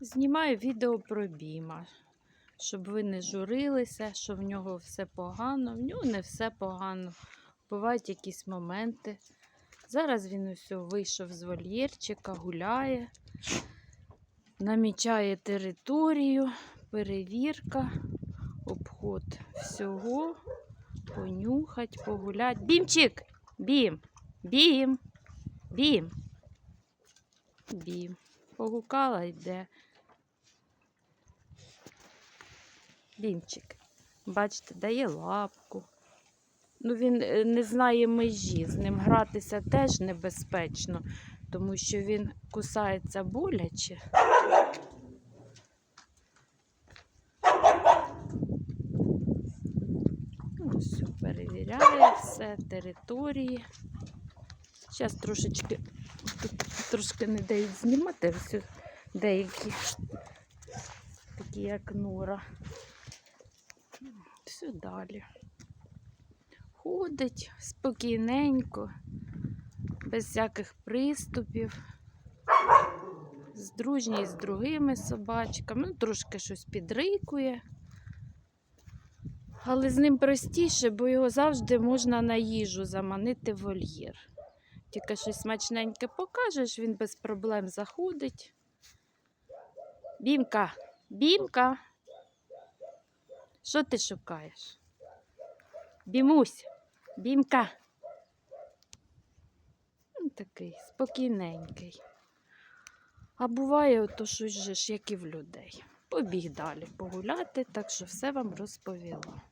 Знімаю відео про Біма, щоб ви не журилися, що в нього все погано. В нього не все погано. Бувають якісь моменти. Зараз він усе вийшов з вольєрчика, гуляє, намічає територію, перевірка, обход всього, понюхать, погулять. Бімчик! Бім! Бім! Бім! Бім. Погукала йде. Бімчик. Бачите, дає лапку. Ну, він е, не знає межі. З ним гратися теж небезпечно, тому що він кусається боляче. Ну, все, перевіряє все, території. Зараз трошечки трошки не дають знімати все, деякі, такі як нора. Все далі. Ходить спокійненько, без всяких приступів. Здружній з другими собачками, ну, трошки щось підрикує. Але з ним простіше, бо його завжди можна на їжу заманити в вольєр. Тільки щось смачненьке покажеш, він без проблем заходить. Бімка, бімка. Що ти шукаєш? Бімусь, бімка. Він такий спокійненький. А буває ото щось же ж, як і в людей. Побіг далі погуляти, так що все вам розповіла.